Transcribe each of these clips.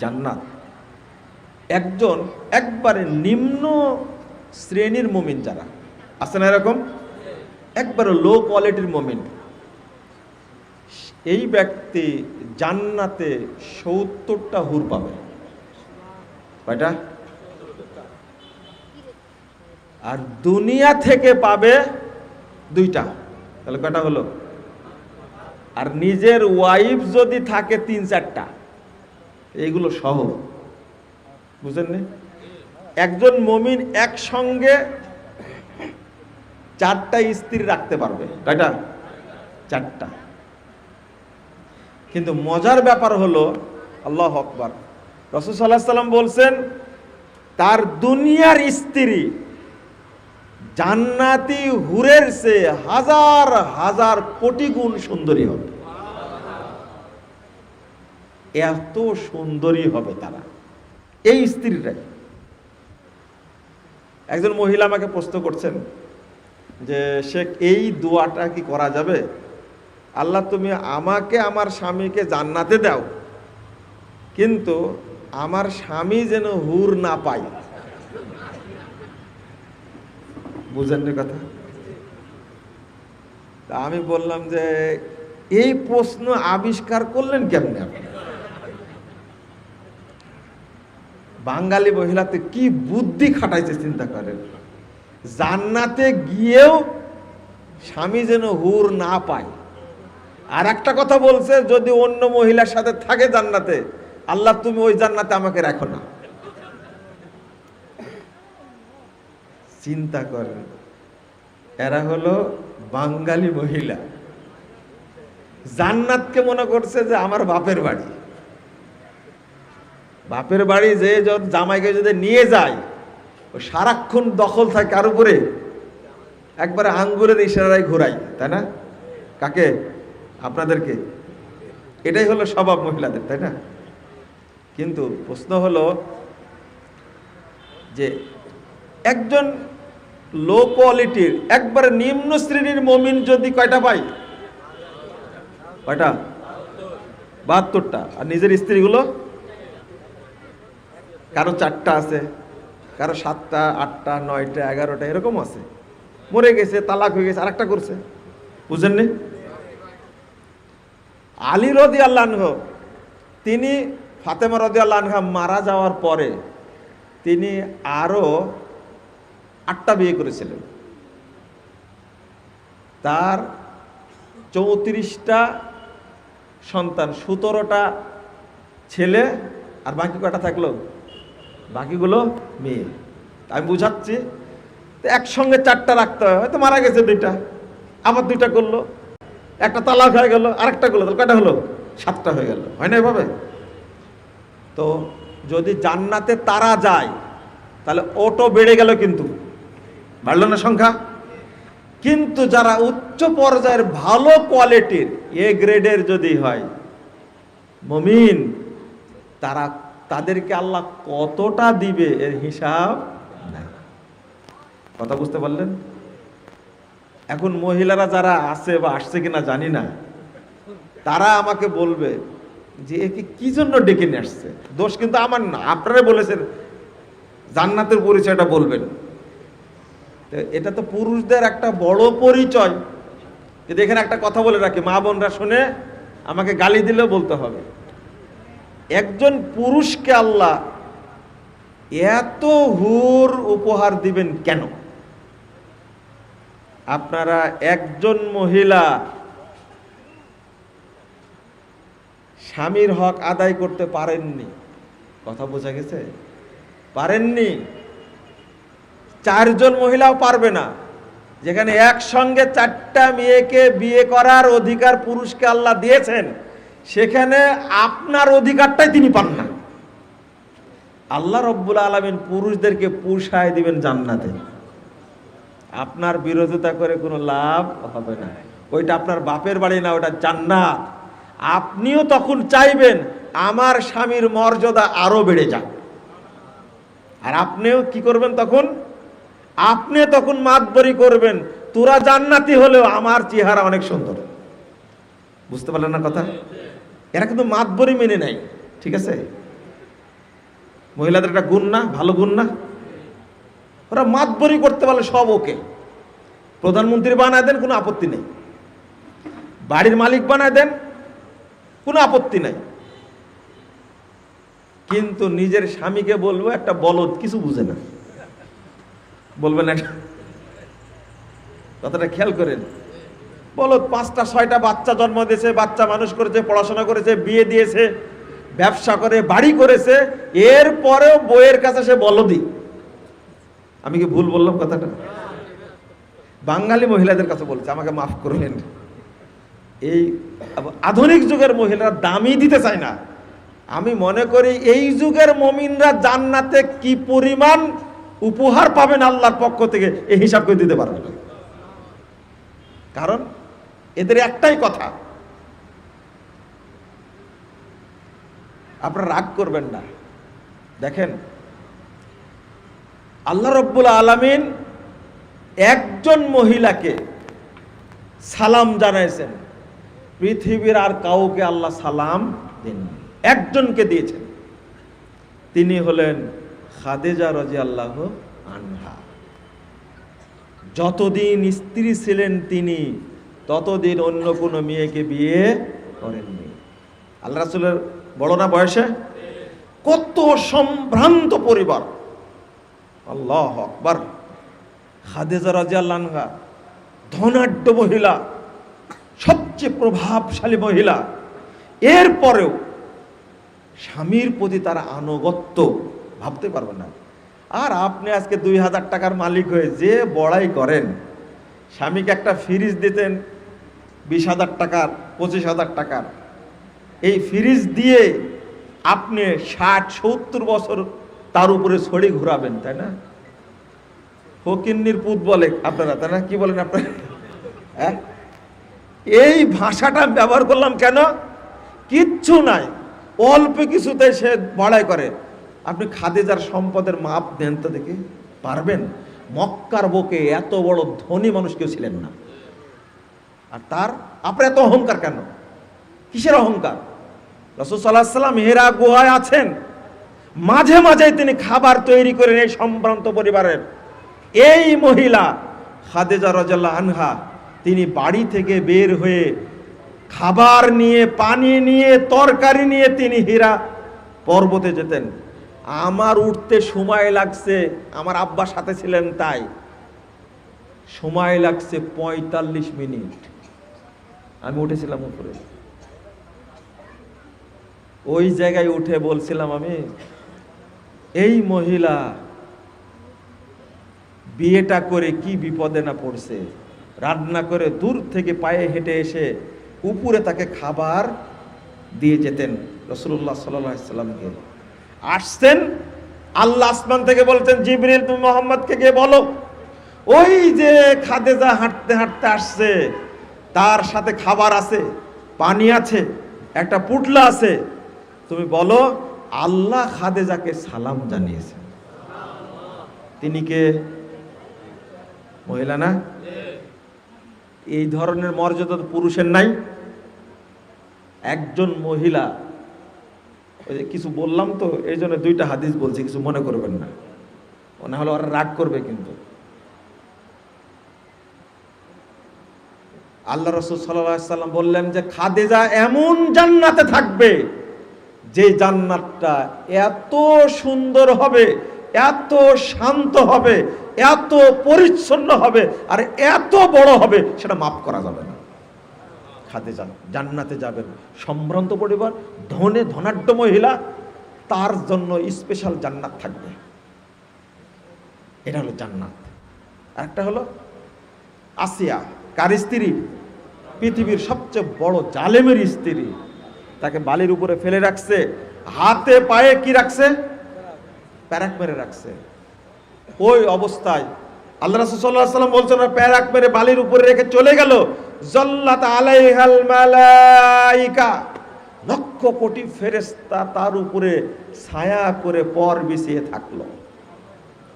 জান্নাত। একজন একবারে নিম্ন শ্রেণির মমিন যারা, আছে না এরকম? একবারে লো কোয়ালিটির মমিন। এই ব্যক্তি জান্নাতে সত্তরটা হুর পাবে। কয়টা? আর দুনিয়া থেকে পাবে দুইটা। তাহলে কয়টা হলো? আর নিজের ওয়াইফ যদি থাকে তিন চারটা। এইগুলো সহ বুঝলেন? একজন মমিন একসঙ্গে চারটা স্ত্রী রাখতে পারবে, কয়টা? চারটা। কিন্তু মজার ব্যাপার হলো, আল্লাহ আকবার। রসুল সাল্লাহ সাল্লাম বলছেন, তার দুনিয়ার স্ত্রী জান্নাতি হুরের সে হাজার হাজার কোটি গুণ সুন্দরী হবে। এত সুন্দরী হবে তারা। এই স্ত্রীটাই একজন মহিলা আমাকে প্রশ্ন করছেন যে সে এই দোয়াটা কি করা যাবে? আল্লাহ, তুমি আমাকে, আমার স্বামীকে জান্নাতে দাও। কিন্তু আমার স্বামী যেন হুর না পায়। বুঝেন কথা? তা আমি বললাম যে, এই প্রশ্ন আবিষ্কার করলেন কেমনে আপনি? বাঙালি মহিলাতে কি বুদ্ধি খাটাইছে চিন্তা করেন। জান্নাতে গিয়েও স্বামী যেন হুর না পায়। আর একটা কথা বলছে, যদি অন্য মহিলার সাথে থাকে জান্নাতে, আল্লাহ তুমি ওই জান্নাতে আমাকে রাখো না। চিন্তা করেন, এরা হলো বাঙালি মহিলা। জান্নাতকে মনে করছে যে আমার বাপের বাড়ি। বাপের বাড়ি যে জামাইকে যদি নিয়ে যায়, ও সারাক্ষণ দখল থাকে কার উপরে? একবারে আঙ্গুলের ইশারায় ঘোরাই তাই না? কাকে? আপনাদেরকে। এটাই হলো স্বভাব মহিলাদের, তাই না? কিন্তু প্রশ্ন হলো যে একজন লো কোয়ালিটির একবারে নিম্ন শ্রেণির মমিন যদি কয়টা পাই কয়টা? বাহাত্তরটা। আর নিজের স্ত্রীগুলো? কারও চারটা আছে, কারও সাতটা, আটটা, নয়টা, এগারোটা, এরকম আছে। মরে গেছে, তালাক হয়ে গেছে, আরেকটা করছে। বুঝেননি আলী রদি আল্লাহ তিনি ফাতেমা রদি আল্লাহ মারা যাওয়ার পরে তিনি আরও আটটা বিয়ে করেছিলেন। তার চৌত্রিশটা সন্তান, সতেরোটা ছেলে, আর বাকি কটা থাকল? বাকিগুলো মেয়ে আমি বুঝাচ্ছি, তো একসঙ্গে চারটা রাখতে হয়, হয়তো মারা গেছে দুইটা, আবার দুইটা করল, একটা তালাক হয়ে গেল, আরেকটা করল, তাহলে কয়টা হলো? সাতটা হয়ে গেল। হয় না এভাবে? তো যদি জান্নাতে তারা যায়, তাহলে অটো বেড়ে গেল কিন্তু। বাড়লো না সংখ্যা? কিন্তু যারা উচ্চ পর্যায়ের ভালো কোয়ালিটির এ গ্রেডের যদি হয়, মমিন, তারা তাদেরকে আল্লাহ কতটা দিবে এর হিসাব কথা বুঝতে পারলেন? এখন মহিলারা যারা আছে বা আসছে কিনা জানি না, তারা আমাকে বলবে যে একে কি জন্য ডেকে নিয়ে আসছে? দোষ কিন্তু আমার না। আপনারা বলেছেন, জান্নাতের পরিচয়টা বলবেন। এটা তো পুরুষদের একটা বড় পরিচয়। কিন্তু এখানে একটা কথা বলে রাখি, মা বোনরা শুনে আমাকে গালি দিলেও বলতে হবে। একজন পুরুষকে আল্লাহ এত হুর উপহার দিবেন কেন? আপনারা একজন মহিলা স্বামীর হক আদায় করতে পারেননি। কথা বোঝা গেছে? পারেননি। চারজন মহিলাও পারবে না। যেখানে একসঙ্গে চারটা মেয়েকে বিয়ে করার অধিকার পুরুষকে আল্লাহ দিয়েছেন। সেখানে আপনার অধিকারটাই তিনি পান না। আল্লাহ রব্বুল আলমিন পুরুষদেরকে পুষায় দিবেন জান্নাতে। আপনার বিরোধিতা করে কোনো লাভ হবে না। ওইটা আপনার বাপের বাড়ি না, ওটা জান্নাত। আপনিও তখন চাইবেন আমার স্বামীর মর্যাদা আরও বেড়ে যাক। আর আপনিও কি করবেন তখন? আপনি তখন মাতবরি করবেন, তোরা জান্নাতি হলেও আমার চেহারা অনেক সুন্দর। বুঝতে পারলেন না কথা? এরা কিন্তু মাতবরি মেনে নেয়, ঠিক আছে? মহিলাদের একটা গুণ না, ভালো গুণ না। ওরা মাতবরি করতে পারলে সব ওকে। প্রধানমন্ত্রী বানায় দেন, কোনো আপত্তি নেই। বাড়ির মালিক বানায় দেন, কোনো আপত্তি নাই। কিন্তু নিজের স্বামীকে বলব, একটা বলদ কিছু বুঝে না। বলবেন একটা কথাটা খেয়াল করেন। বলদ পাঁচটা, ছয়টা বাচ্চা জন্ম দিয়েছে, বাচ্চা মানুষ করেছে, পড়াশোনা করেছে, বিয়ে দিয়েছে, ব্যবসা করে, বাড়ি করেছে, এরপরেও বইয়ের কাছে সে বলদি। আমি কি ভুল বললাম কথাটা? বাঙালি মহিলাদের কাছে বলছে, আমাকে মাফ করবেন। এই আধুনিক যুগের মহিলারা দামই দিতে চায় না। আমি মনে করি, এই যুগের মমিনরা জান্নাতে কি পরিমাণ উপহার পাবেন আল্লাহর পক্ষ থেকে এই হিসাব করে দিতে পারবে না। কারণ এদের একটাই কথা। আপনারা রাগ করবেন না। দেখেন, আল্লাহ রব্বুল আলমিন একজন মহিলাকে সালাম জানাইছেন, পৃথিবীর আর কাউকে আল্লাহ সালাম দেন একজনকে দিয়েছেন। তিনি হলেন খাদেজা রাজি আল্লাহ আনহা। যতদিন স্ত্রী ছিলেন তিনি ততদিন অন্য কোনো মেয়েকে বিয়ে করেননি। আল্লাহ রাসুলের বড় না বয়সে? কত সম্ভ্রান্ত পরিবার। আল্লাহ আকবার। খাদেজা রাজি আল্লাহা ধনাঢ্য মহিলা, সবচেয়ে প্রভাবশালী মহিলা। এরপরেও স্বামীর প্রতি তার আনুগত্য ভাবতে পারবেন না। আর আপনি আজকে দুই হাজার টাকার মালিক হয়ে যে বড়াই করেন, স্বামীকে একটা ফ্রিজ দিতেন বিশ হাজার টাকার, পঁচিশ হাজার টাকার। এই ফ্রিজ দিয়ে আপনি ষাট, সত্তর বছর তার উপরে ছড়ি ঘুরাবেন, তাই না? ফকিন্নির পুত বলে আপনারা, তাই না? কি বলেন আপনারা? হ্যাঁ? এই ভাষাটা ব্যবহার করলাম কেন? কিচ্ছু নাই। অল্প কিছুতে সে বড়াই করে। আপনি খাদিজার সম্পদের মাপ দেন তো দেখি। পারবেন? মক্কার বুকে এত বড় ধনী মানুষ কেউ ছিলেন না। আর তার আপনার এত অহংকার কেন? কিসের অহংকার? রসুল সাল্লাহ সাল্লাম হেরা গুহায় আছেন। মাঝে মাঝে তিনি খাবার তৈরি করেন এই সম্ভ্রান্ত পরিবারের। এই মহিলা খাদেজা রাজাল্লাহ আনহা, তিনি বাড়ি থেকে বের হয়ে খাবার নিয়ে, পানি নিয়ে, তরকারি নিয়ে তিনি হীরা পর্বতে যেতেন। আমার উঠতে সময় লাগছে, আমার আব্বার সাথে ছিলেন তাই। সময় লাগছে পঁয়তাল্লিশ মিনিট। আমি উঠেছিলাম উপরে। ওই জায়গায় উঠে বলছিলাম আমি, এই মহিলা, বিয়েটা করে কি বিপদে না পড়ছে? রান্না করে দূর থেকে পায়ে হেঁটে এসে উপরে তাকে খাবার দিয়ে যেতেন রসুল্লাহ সাল্লামকে। আসতেন আল্লাহ আসমান থেকে বলতেন জিবরিল, তুমি মোহাম্মদকে গিয়ে বলো। ওই যে খাদেজা হাঁটতে হাঁটতে আসছে তার সাথে খাবার আছে, পানি আছে, একটা পুটলা আছে। তুমি বলো, আল্লাহ খাদেজাকে সালাম জানিয়েছে। তিনি কে? মহিলা না? এই ধরনের মর্যাদা তো পুরুষের নাই। একজন মহিলা, ওই যে কিছু বললাম তো, এই জন্য দুইটা হাদিস বলছি, কিছু মনে করবেন না। না হলে ওরা রাগ করবে কিন্তু। আল্লাহ রসুল সাল্লাম বললেন যে খাদেজা এমন জান্নাতে থাকবে যে জান্নাতটা এত সুন্দর হবে, এত শান্ত হবে, এত পরিচ্ছন্ন হবে আর এত বড় হবে সেটা মাফ করা যাবে না। খাদে যান জান্নাতে যাবেন। সম্ভ্রান্ত পরিবার, ধনে, ধনাঢ্য মহিলা, তার জন্য স্পেশাল জান্নাত থাকবে। এটা হলো জান্নাত। একটা হলো আসিয়া। কার স্ত্রী? পৃথিবীর সবচেয়ে বড় জালেমের স্ত্রী। তাকে বালির উপরে ফেলে রাখছে। হাতে পায়ে কি রাখছে? প্যারাক মেরে রাখছে। ওই অবস্থায় আল্লাহ রাসূলুল্লাহ সাল্লাম বলছেন প্যারাক মেরে বালির উপরে রেখে চলে গেল। জল্লাত আলাইহাল মালাইকা। লক্ষ কোটি ফেরেশতা তার উপরে ছায়া করে পর বিছিয়ে থাকল।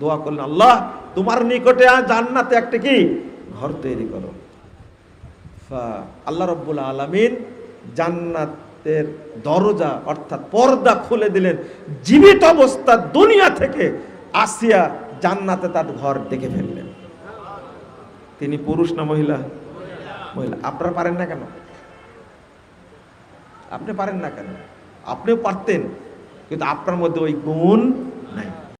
দোয়া করলেন, আল্লাহ, তোমার নিকটে জান্নাতে একটা কি? ঘর তৈরি করো। আল্লাহ রব্বুল আলামিন জান্নাত জান্নাতের দরজা অর্থাৎ পর্দা খুলে দিলেন। জীবিত অবস্থা দুনিয়া থেকে আসিয়া জান্নাতে তার ঘর দেখে ফেললেন। তিনি পুরুষ না মহিলা? মহিলা। আপনারা পারেন না কেন? আপনি পারেন না কেন? আপনিও পারতেন, কিন্তু আপনার মধ্যে ওই গুণ নাই।